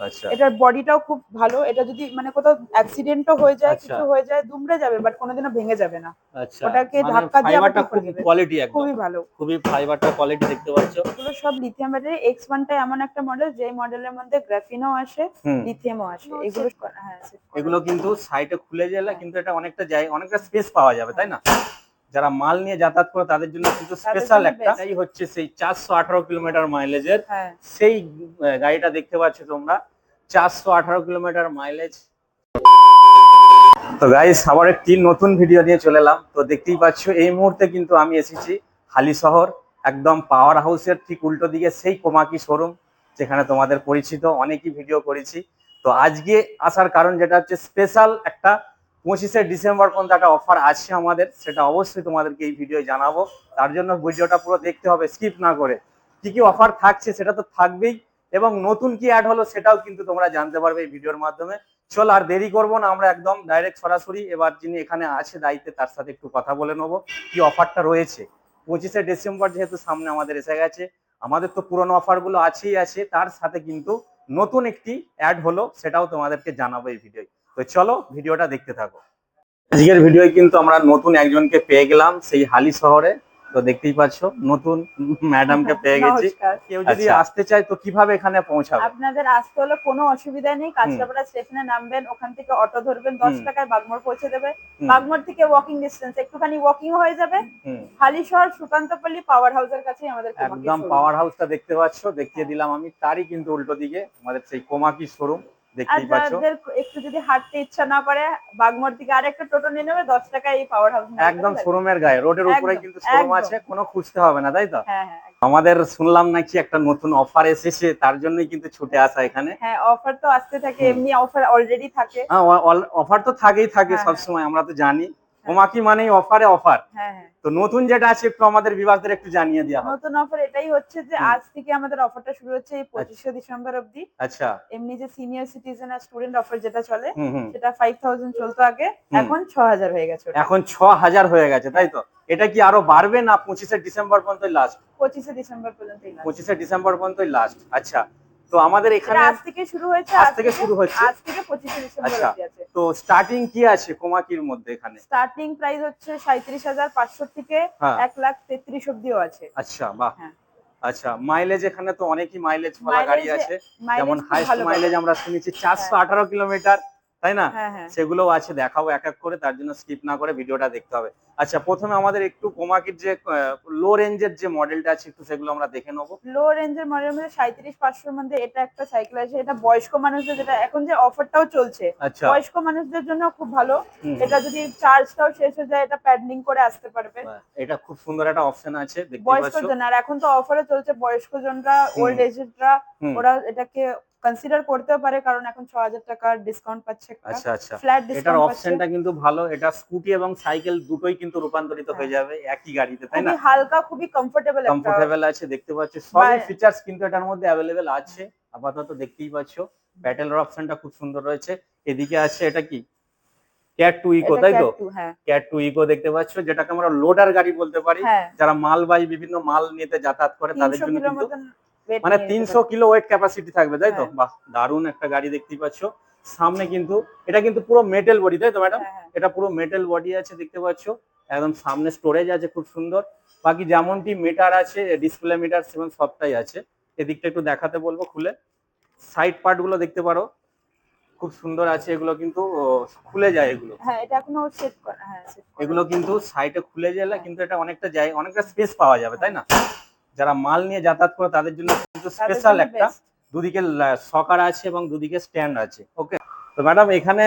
আচ্ছা। এটার বডিটাও খুব ভালো এটা যদি মানে কোথাও অ্যাক্সিডেন্টও হয়ে যায় আচ্ছা। কিছু হয়ে যায় দুমড়ে যাবে বাট কোনোদিনও ভেঙে যাবে না। আচ্ছা। ওটাকে মানে ধাক্কা দিয়ে আবার ফাইবারটা ঠিক করে খুব কোয়ালিটি একদম। খুবই ভালো। খুবই ফাইবারটা কোয়ালিটি দেখতে পাচ্ছ। এগুলো সব লিথিয়াম ব্যাটারি এক্স ওয়ানটা এমন একটা মডেল যে মডেলের মধ্যে গ্রাফিনও আসে লিথিয়ামও আসে। এগুলো হ্যাঁ এগুলো কিন্তু সাইডে খুলে গেলে কিন্তু এটা অনেকটা জায়গা অনেকটা স্পেস পাওয়া যাবে তাই না? যারা মাল নিয়ে যাতায়াত করে তাদের জন্য কিন্তু স্পেশাল একটা এই হচ্ছে সেই চারশো আঠারো কিলোমিটার মাইলেজের হ্যাঁ। সেই গাড়িটা দেখতে পাচ্ছ তোমরা। চারশো আঠারো কিলোমিটার মাইলেজ তো গাইস আবার একটি নতুন ভিডিও নিয়ে চলে এলাম। তো দেখতেই পাচ্ছ এই মুহূর্তে কিন্তু আমি এসেছি হালি শহর একদম পাওয়ার হাউসের ঠিক উল্টো দিকে সেই কোমাকি শোরুম যেখানে তোমাদের পরিচিত অনেকই ভিডিও করেছি। তো আজকে আসার কারণ যেটা হচ্ছে স্পেশাল একটা পঁচিশে ডিসেম্বর পর্যন্ত একটা অফার আছে আমাদের, সেটা অবশ্যই তোমাদেরকে এই ভিডিও জানাব। তার জন্য ভিডিওটা পুরো দেখতে হবে স্কিপ না করে। কি কি অফার থাকছে সেটা তো থাকবেই, এবং নতুন কি অ্যাড হলো সেটাও কিন্তু তোমরা জানতে পারবে এই ভিডিওর মাধ্যমে। চল আর দেরি করব না, আমরা একদম ডাইরেক্ট সরাসরি এবার যিনি এখানে আছে দায়িত্বে, তার সাথে একটু কথা বলে নেব, কি অফারটা রয়েছে। পঁচিশে ডিসেম্বর যেহেতু সামনে আমাদের এসে গেছে, আমাদের তো পুরনো অফারগুলো আছেই আছে, তার সাথে কিন্তু নতুন একটি অ্যাড হলো, সেটাও তোমাদেরকে জানাব এই ভিডিও তো চলো ভিডিওটা দেখতে থাকো। আজকের ভিডিওয় কিন্তু আমরা নতুন একজনকে পেয়ে গেলাম সেই হালি শহরে। তো দেখতেই পাচ্ছ নতুন ম্যাডামকে পেয়ে গেছি। কেউ যদি আচ্ছা। আসতে চায় তো কীভাবে এখানে পৌঁছাবে? আপনাদের আসতে হলে কোনো অসুবিধা নেই কাঁচরাপাড়া স্টেশনে নামবেন ওখান থেকে অটো ধরবেন দশ। টাকায় বাগমোড় পৌঁছে দেবে। বাগমোড় থেকে ওয়াকিং ডিস্টেন্স একটুখানি ওয়াকিং হয়ে যাবে। হালিশহর সুকান্তপল্লী পাওয়ার হাউসের কাছেই আমাদের একদম। পাওয়ার হাউসটা দেখতে পাচ্ছ দেখিয়ে দিলাম আমি তারই কিন্তু উল্টো দিকে আমাদের সেই কোমাকি শোরুম দেখতেই পাচ্ছ। একটু যদি হাঁটতে ইচ্ছা না করে বাগমোড় থেকে আর একটা টোটো নিয়ে নেবে দশ টাকায় এই পাওয়ার হাউস একদম শোরুমের গায়ে রোডের উপরে কিন্তু শোরুম আছে কোনো খুঁজতে হবে না তাই তো? হ্যাঁ হ্যাঁ আমাদের শুনলাম নাকি একটা নতুন অফার এসেছে তার জন্য কিন্তু ছুটে আসা এখানে। হ্যাঁ অফার তো আসতে থাকে এমনি অফার অলরেডি থাকে। অফার তো থাকেই থাকে সবসময় আমরা তো জানি। কোমাকি মানেই অফারে অফার হ্যাঁ হ্যাঁ। তো নতুন যেটা আছে একটু আমাদের বিভাগদের একটু জানিয়ে দেওয়া নতুন অফার এটাই হচ্ছে যে আজ থেকে আমাদের অফারটা শুরু হচ্ছে এই পঁচিশে ডিসেম্বর অবধি। আচ্ছা। এমনি যে সিনিয়র সিটিজেন আর স্টুডেন্ট অফার যেটা চলে সেটা ফাইভ থাউজেন্ড চলতো আগে এখন ছ হাজার হয়ে গেছে এখন ছ হাজার হয়ে গেছে তাই তো? এটা কি আরও বাড়বে না পঁচিশে ডিসেম্বর পর্যন্ত লাস্ট পঁচিশে ডিসেম্বর পর্যন্ত পঁচিশে ডিসেম্বর পর্যন্তই লাস্ট আচ্ছা। তো আমাদের এখানে আজ থেকে শুরু হয়েছে আজ থেকে শুরু হয়েছে। আজ থেকে পঁচিশে ডিসেম্বর আচ্ছা। অবধি আছে। তো স্টার্টিং কি আছে কোমাকির মধ্যে এখানে? স্টার্টিং প্রাইস হচ্ছে সাঁত্রিশ হাজার পাঁচশো থেকে হ্যাঁ। এক লাখ তেত্রিশ অব্দিও আছে। আচ্ছা বাহ। হ্যাঁ। আচ্ছা মাইলেজ এখানে তো অনেকই মাইলেজ ভালো গাড়ি আছে। যেমন হাইস্ট মাইলেজ আমরা শুনেছি চারশো আঠারো কিলোমিটার তাই না? হ্যাঁ হ্যাঁ। সেগুলোও আছে দেখাবো এক এক করে তার জন্য স্কিপ না করে ভিডিওটা দেখতে হবে। আচ্ছা প্রথমে আমাদের একটু কোমাকির যে লো রেঞ্জের যে মডেলটা আছে একটু সেগুলো আমরা দেখে নেব। লো রেঞ্জের মডেলের মধ্যে সাঁত্রিশ পাঁচশোর মধ্যে এটা একটা সাইকেল আছে এটা বয়স্ক মানুষদের যেটা এখন যে অফারটাও চলছে আচ্ছা। বয়স্ক মানুষদের জন্য খুব ভালো। এটা যদি চার্জটাও শেষ হয়ে যায় এটা প্যাডলিং করে আসতে পারবে। এটা খুব সুন্দর একটা অপশন আছে বয়স্ক জন আর এখন তো অফারে চলছে বয়স্ক জনরা ওল্ড এজেডরা ওরা এটাকে কনসিডার করতে পারে কারণ এখন ছ হাজার টাকার ডিসকাউন্ট পাচ্ছে আচ্ছা আচ্ছা। ফ্ল্যাট ডিসকাউন্ট এটার অপশনটা কিন্তু ভালো এটা স্কুটি এবং সাইকেল দুটোই কিন্তু রূপান্তরিত হয়ে যাবে একই গাড়িতে তাই না? খুবই হালকা খুবই কমফোর্টেবল একটা কমফোর্টেবল আছে দেখতে পাচ্ছ। সবই ফিচারস কিন্তু এটার মধ্যে अवेलेबल আছে আপাতত দেখতেই পাচ্ছ। প্যাটেলের অপশনটা খুব সুন্দর রয়েছে। এদিকে আছে এটা কি? ক্যাট টু ইকো তাই তো? Cat 2, ক্যাট টু ইকো দেখতে পাচ্ছ যেটাকে আমরা লোডার গাড়ি বলতে পারি। হ্যাঁ। যারা মালবাহী বিভিন্ন মাল নিতে যাতায়াত করে তাদের জন্য কিন্তু মানে তিনশো কিলো ওয়েট ক্যাপাসিটি থাকবে তাই তো? হ্যাঁ। বাহ দারুণ একটা গাড়ি দেখতেই পাচ্ছ। সামনে কিন্তু এটা কিন্তু পুরো মেটেল বডি তাই তো ম্যাডাম হ্যাঁ। এটা পুরো মেটাল বডি আছে দেখতে পাচ্ছ। একদম সামনে স্টোরেজ আছে খুব সুন্দর। বাকি যেমনটি মিটার আছে ডিসপ্লে মিটার সেভেন সবটাই আছে। এদিকটা একটু দেখাতে বলব খুলে। সাইড পার্টগুলো দেখতে পারো। খুব সুন্দর আছে এগুলো কিন্তু খুলে যায় এগুলো। হ্যাঁ এটা এখনও সেট করা হ্যাঁ। এগুলো কিন্তু সাইডে খুলে গেলে কিন্তু এটা অনেকটা যায় অনেকটা স্পেস পাওয়া যাবে তাই না? যারা মাল নিয়ে যাতায়াত করে তাদের জন্য কিন্তু স্পেশাল একটা দুদিকে সকার আছে এবং দুদিকে স্ট্যান্ড আছে ওকে তো ম্যাডাম এখানে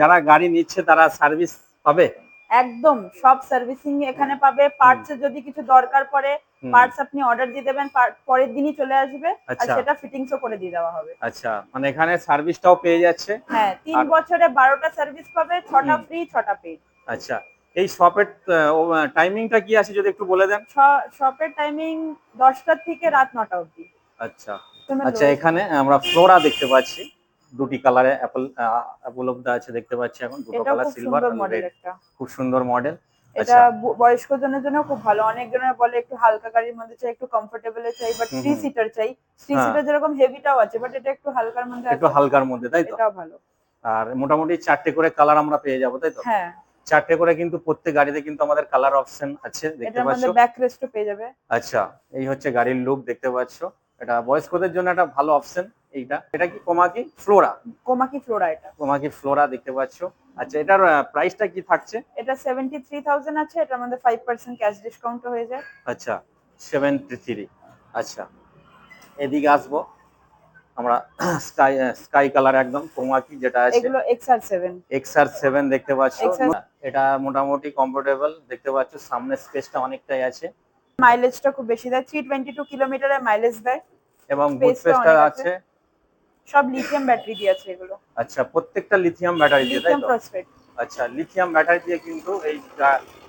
যারা গাড়ি নিচ্ছে তারা সার্ভিস পাবে? একদম সব সার্ভিসিং এখানে পাবে। পার্টস যদি কিছু দরকার পড়ে পার্টস আপনি অর্ডার দিয়ে দেবেন পরের দিনই চলে আসবে আর আচ্ছা। সেটা ফিটিংসও করে দিয়ে দেওয়া হবে। আচ্ছা মানে এখানে সার্ভিসটাও পেয়ে যাচ্ছে। হ্যাঁ তিন বছরে বারোটা সার্ভিস পাবে ছটা ফ্রি ছটা পেড আচ্ছা এই শপের টাইমিংটা কি আছে যদি একটু বলে দেন? শপের টাইমিং দশটা থেকে রাত নটা অবধি। আচ্ছা আচ্ছা এখানে আমরা ফ্লোরা দেখতে পাচ্ছি। দুটি কালারে অ্যাপল উপলব্ধ আছে দেখতে পাচ্ছি এখন। দুটো কালার খুব সিলভার খুব সুন্দর মডেল। এটা আচ্ছা। ব- বয়স্কজনের জন্য খুব ভালো। অনেক জনের বলে একটু হালকা গাড়ির মধ্যে চাই একটু কমফোর্টেবল চাই বাট থ্রি সিটার চাই। থ্রি হ্যাঁ। সিটার যেরকম হেভিটাও আছে বাট এটা একটু হালকার মধ্যে একটু হালকার মধ্যে তাই তো? এটাও ভালো। আর মোটামুটি চারটে করে কালার আমরা পেয়ে যাব তাই তো? হ্যাঁ। চারটে করে কিন্তু প্রত্যেক গাড়িতে কিন্তু আমাদের কালার অপশন আছে দেখতে পাচ্ছ। ব্যাক রেস্টও পেয়ে যাবে। আচ্ছা এই হচ্ছে গাড়ির লুক দেখতে পাচ্ছ। এটা বয়স্কদের জন্য একটা ভালো অপশন এইটা। এটা কি কোমাকি ফ্লোরা? কোমাকি ফ্লোরা এটা। কোমাকি ফ্লোরা দেখতে পাচ্ছ। আচ্ছা এটার প্রাইসটা কি থাকছে? এটা সেভেন্টি থ্রি থাউজেন্ড আছে এটার মধ্যে ফাইভ পার্সেন্ট ক্যাশ ডিসকাউন্ট হয়ে যায়। আচ্ছা সেভেন্টি থ্রি আচ্ছা এদিকে আসব। আমরা স্কাই স্কাই কালার একদম কোমাকি যেটা আছে। এগুলো X R seven XR seven দেখতে পাচ্ছ। এটা মোটামুটি কমফোর্টেবল দেখতে পাচ্ছ সামনে স্পেসটা অনেকটাই আছে। মাইলেজটা খুব বেশি দেয় থ্রি টোয়েন্টি টু কিলোমিটারের মাইলেজ দেয়। এবং বুট স্পেসটা আছে। সব লিথিয়াম ব্যাটারি দিয়ে আছে এগুলো। আচ্ছা প্রত্যেকটা লিথিয়াম ব্যাটারি দিয়ে তাই তো? ফসফেট আচ্ছা লিথিয়াম ব্যাটারি দিয়ে কিন্তু এই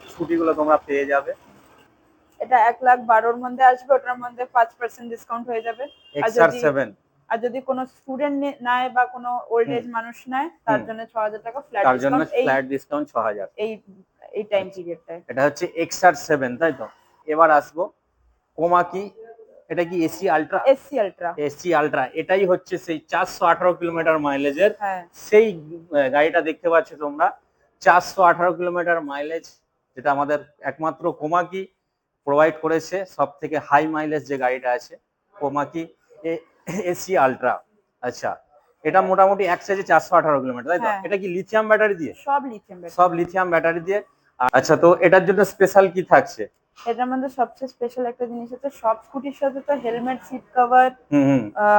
স্কুটিগুলো তোমরা পেয়ে যাবে। এটা এক লাখ বারোর মধ্যে আসবে ওটার মধ্যে পাঁচ পার্সেন্ট ডিসকাউন্ট হয়ে যাবে। এক্সআর যদি- আর যদি কোনো স্টুডেন্ট নেয় বা কোনো ওল্ড এজ মানুষ নেয় তার জন্য ছ হাজার টাকা ফ্ল্যাট তার জন্য ফ্ল্যাট ডিসকাউন্ট ছ হাজার। এই এই টাইম পিরিয়ডটায় এটা হচ্ছে এক্সআর সেভেন তাই তো? এবার আসব কোমাকি এটা কি SE ultra? SE ultra. SE ultra. এটাই হচ্ছে সেই চারশো আঠারো কিলোমিটার মাইলেজের হ্যাঁ। সেই গাড়িটা দেখতে পাচ্ছ তোমরা। চারশো আঠারো কিলোমিটার মাইলেজ যেটা আমাদের একমাত্র কোমাকি প্রোভাইড করেছে সব থেকে হাই মাইলেজ যে গাড়িটা আছে কোমাকি এসি আলট্রা। আচ্ছা এটা মোটামুটি এক সাইজে চারশো আঠারো কিলোমিটার তাই তো? হ্যাঁ। এটা কি লিথিয়াম ব্যাটারি দিয়ে? সব লিথিয়াম সব লিথিয়াম ব্যাটারি দিয়ে। আচ্ছা তো এটার জন্য স্পেশাল কি থাকছে? এটার মধ্যে সবচেয়ে স্পেশাল একটা জিনিস হচ্ছে সব স্কুটির সাথে তো হেলমেট সিট কভার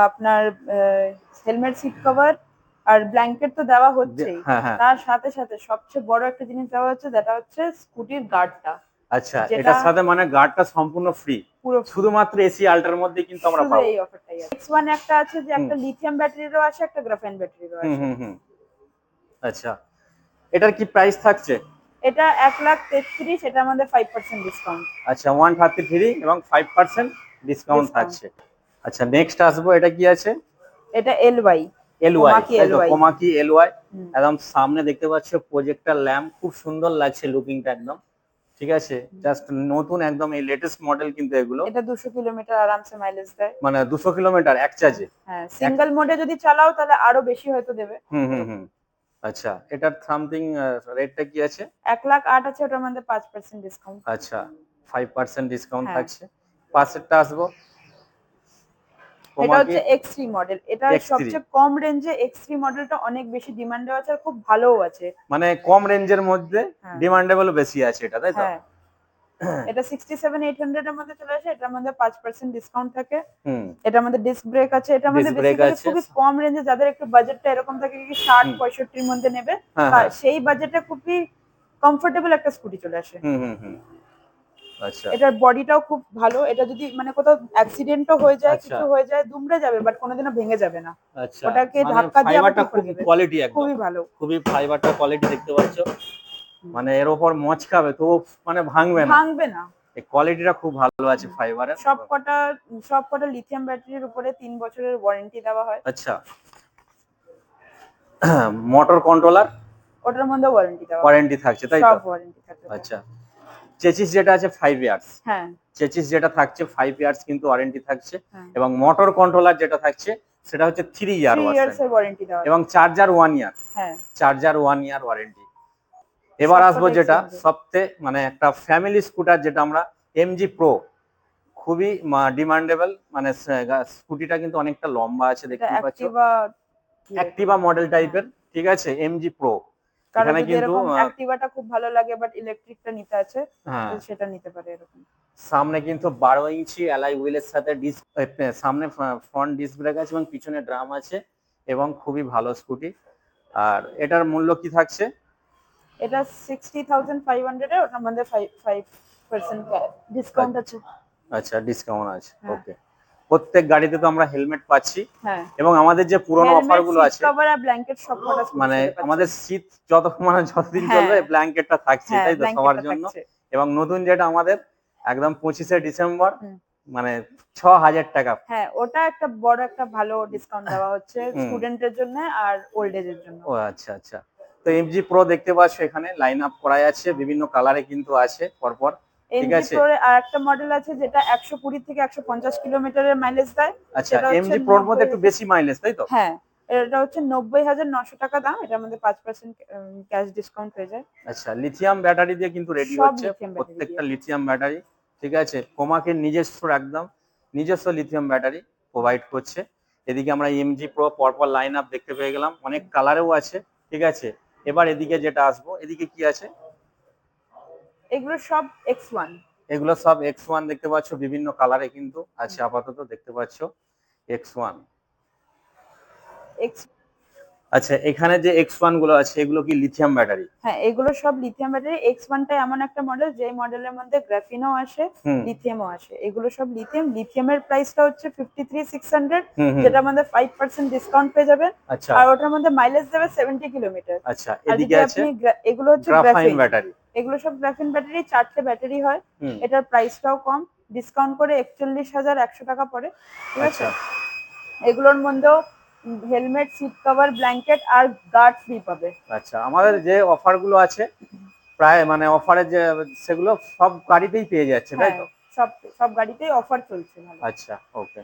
আপনার হেলমেট সিট কভার আর ব্ল্যাঙ্কেট তো দেওয়া হচ্ছেই। হ্যাঁ হ্যাঁ। তার সাথে সাথে সবচেয়ে বড় একটা জিনিস দেওয়া হচ্ছে যেটা হচ্ছে স্কুটির গার্ডটা আচ্ছা এটার সাথে মানে গার্ডটা সম্পূর্ণ ফ্রি শুধুমাত্র এসি আলট্রার মধ্যে কিন্তু আমরা পাবো। এই অফারটাই আছে। এক্স ওয়ান একটা আছে যে একটা লিথিয়াম ব্যাটারিরও আছে একটা গ্রাফেন ব্যাটারিরও আছে আচ্ছা। এটার কি প্রাইস থাকছে? এটা এক লাখ তেত্রিশ এটা আমাদের ফাইভ পার্সেন্ট ডিসকাউন্ট আচ্ছা ওয়ান থার্টি থ্রি এবং ফাইভ পার্সেন্ট ডিসকাউন্ট। থাকছে। আচ্ছা নেক্সট আসব এটা কি আছে? এটা L Y Komaki LY Komaki LY হুম। একদম সামনে দেখতে পাচ্ছ প্রজেক্টর ল্যাম্প খুব সুন্দর লাগছে লুকিংটা একদম। ঠিক আছে? জাস্ট নতুন একদম এই লেটেস্ট মডেল কিন্তু এগুলো। এটা দুশো কিলোমিটার আরামসে মাইলেজ দেয়। মানে দুশো কিলোমিটার এক চার্জে হ্যাঁ সিঙ্গেল মোডে যদি চালাও তাহলে আরও বেশি হয়তো দেবে। হুম হুম হুম। আচ্ছা এটার সামথিং রেটটা কি আছে? এক লাখ আট আছে ওটার মধ্যে পাঁচ পার্সেন্ট ডিসকাউন্ট আচ্ছা ফাইভ পার্সেন্ট ডিসকাউন্ট হ্যাঁ। থাকছে। পাশেরটা আসব। এটা হচ্ছে এক্সট্রি মডেল এটা সবচেয়ে কম রেঞ্জে এক্সট্রি মডেলটা অনেক বেশি ডিমান্ডে আছে আর খুব ভালোও আছে। মানে কম রেঞ্জের মধ্যে হ্যাঁ। ডিমান্ডেবল বেশি আছে এটা তাই তো? হ্যাঁ। এটা সিক্সটি সেভেন এইট হান্ড্রেড এর মধ্যে চলে আসে এটার মধ্যে পাঁচ পার্সেন্ট ডিসকাউন্ট থাকে। হুম। এটার মধ্যে ডিস্ক ব্রেক আছে এটা brake বেসিক্যালি খুবই কম রেঞ্জে যাদের একটু বাজেটটা এরকম থাকে কি ষাট। পঁয়ষট্টির মধ্যে নেবে হ্যাঁ হ্যাঁ। সেই বাজেটে খুবই কমফোর্টেবল একটা স্কুটি চলে আসে। হুম হুম হুম। আচ্ছা। এটার বডিটাও খুব ভালো এটা যদি মানে কোথাও অ্যাক্সিডেন্টও হয়ে যায় আচ্ছা। কিছু হয়ে যায় দুমড়ে যাবে বাট কোনোদিনও ভেঙে যাবে না। আচ্ছা। ওটাকে মানে ধাক্কা দিয়ে খুব কোয়ালিটি একদম। খুবই ভালো। খুবই ফাইবারটা কোয়ালিটি দেখতে পাচ্ছ। মানে এর ওপর মচকাবে তো মানে ভাঙবে না। ভাঙবে না। কোয়ালিটিটা খুব ভালো আছে ফাইবারের সব কটা সব কটা লিথিয়াম ব্যাটারির উপরে তিন বছরের ওয়ারেন্টি দেওয়া হয়। আচ্ছা। মোটর কন্ট্রোলার ওটার মধ্যে ওয়ারেন্টি দেওয়া ওয়ারেন্টি থাকছে তাই তো? সব ওয়ারেন্টি থাকে আচ্ছা। চেচিস যেটা আছে ফাইভ ইয়ার্স হ্যাঁ। চেচিস যেটা থাকছে ফাইভ ইয়ার্স কিন্তু ওয়ারেন্টি থাকছে। হ্যাঁ। এবং মোটর কন্ট্রোলার যেটা থাকছে সেটা হচ্ছে থ্রি ইয়ার ওয়ারেন্টি এবং চার্জার ওয়ান ইয়ার হ্যাঁ। চার্জার ওয়ান ইয়ার ওয়ারেন্টি এবার আসব যেটা। সবথেকে মানে একটা ফ্যামিলি স্কুটার যেটা আমরা এমজি প্রো খুবই ডিমান্ডেবল মানে স্কুটিটা কিন্তু অনেকটা লম্বা আছে দেখতে পাচ্ছ। অ্যাক্টিভা অ্যাক্টিভা মডেল টাইপের ঠিক আছে এমজি প্রো এখানে কিন্তু অ্যাক্টিভাটা খুব ভালো লাগে বাট ইলেকট্রিকটা নিতে আছে হ্যাঁ। সেটা নিতে পারে এরকম। সামনে কিন্তু বারো ইঞ্চি অ্যালাই হুইলের সাথে ডিস্ক সামনে ফ্রন্ট ডিস্ক ব্রেক আছে এবং পিছনে ড্রাম আছে এবং খুবই ভালো স্কুটি আর এটার মূল্য কি থাকছে? এটা সিক্সটি থাউজেন্ড ফাইভ হান্ড্রেড এর ওটার মধ্যে ফাইভ ফাইভ পার্সেন্ট ডিসকাউন্ট আছে। আচ্ছা ডিসকাউন্ট আছে। হ্যাঁ। ওকে প্রত্যেক গাড়িতে তো আমরা হেলমেট পাচ্ছি। হ্যাঁ। এবং আমাদের যে পুরোনো অফারগুলো আছে কভার আর ব্ল্যাঙ্কেট সব মানে আমাদের শীত যত মানে যতদিন হ্যাঁ। চলবে ব্ল্যাঙ্কেটটা থাকছে হ্যাঁ, তাই তো সবার জন্য। এবং নতুন যেটা আমাদের একদম পঁচিশে ডিসেম্বর মানে ছ হাজার টাকা। হ্যাঁ ওটা একটা বড় একটা ভালো ডিসকাউন্ট দেওয়া হচ্ছে। স্টুডেন্টের জন্য আর ওল্ড এজের জন্য। ও আচ্ছা আচ্ছা। তো এমজি প্রো দেখতে পাচ্ছ এখানে লাইন আপ করা আছে বিভিন্ন কালারে কিন্তু আছে পরপর ঠিক আছে। আর একটা মডেল আছে যেটা একশো কুড়ি থেকে কিলোমিটারের মাইলেজ দেয়। আচ্ছা এমজি প্রোর মধ্যে একটু বেশি মাইলেজ তাই তো? হ্যাঁ এটা হচ্ছে নব্বই হাজার নশো টাকা দাম এটার মধ্যে পাঁচ পার্সেন্ট ক্যাশ ডিসকাউন্ট হয়ে যায়। আচ্ছা লিথিয়াম ব্যাটারি দিয়ে কিন্তু রেডি হচ্ছে প্রত্যেকটা লিথিয়াম ব্যাটারি ঠিক আছে? কোমাকে নিজস্ব একদম নিজস্ব লিথিয়াম ব্যাটারি প্রোভাইড করছে। এদিকে আমরা এমজি প্রো পরপর লাইন আপ দেখতে পেয়ে গেলাম অনেক কালারেও আছে ঠিক আছে? এবার এদিকে যেটা আসব এদিকে কি আছে? এগুলো সব এক্স ওয়ান এগুলো সব এক্স ওয়ান দেখতে পাচ্ছ বিভিন্ন কালারে কিন্তু আছে আপাতত দেখতে পাচ্ছ এক্স ওয়ান এক্স আচ্ছা এখানে যে এক্স ওয়ানগুলো আছে এগুলো কি লিথিয়াম ব্যাটারি হ্যাঁ এগুলো সব লিথিয়াম ব্যাটারি এক্স ওয়ানটা এমন একটা মডেল যে মডেলের মধ্যে গ্রাফিনও আসে লিথিয়ামও আসে। এগুলো সব লিথিয়াম লিথিয়ামের প্রাইসটা হচ্ছে ফিফটি থ্রি সিক্স হান্ড্রেড হুম। হুম। ফাইভ পার্সেন্ট ডিসকাউন্ট পেয়ে যাবেন। আচ্ছা। আর ওটার মধ্যে মাইলেজ দেবে সেভেন্টি কিলোমিটার আচ্ছা এদিকে আছে এগুলো হচ্ছে গ্রাফাইন গ্রাফিন ব্যাটারি এগুলো সব গ্রাফিন ব্যাটারি চারটে ব্যাটারি হয়। এটার প্রাইসটাও কম। ডিসকাউন্ট করে একচল্লিশ হাজার একশো টাকা পড়ে। ঠিক আছে? আচ্ছা। এগুলোর মধ্যেও হেলমেট সিট কভার ব্ল্যাঙ্কেট আর গার্ড ফ্রি পাবে আচ্ছা আমাদের যে অফারগুলো আছে প্রায় মানে অফারে যে সেগুলো সব গাড়িতেই পেয়ে যাচ্ছে তাই হ্যাঁ তো? সব সব গাড়িতেই অফার চলছে আচ্ছা ওকে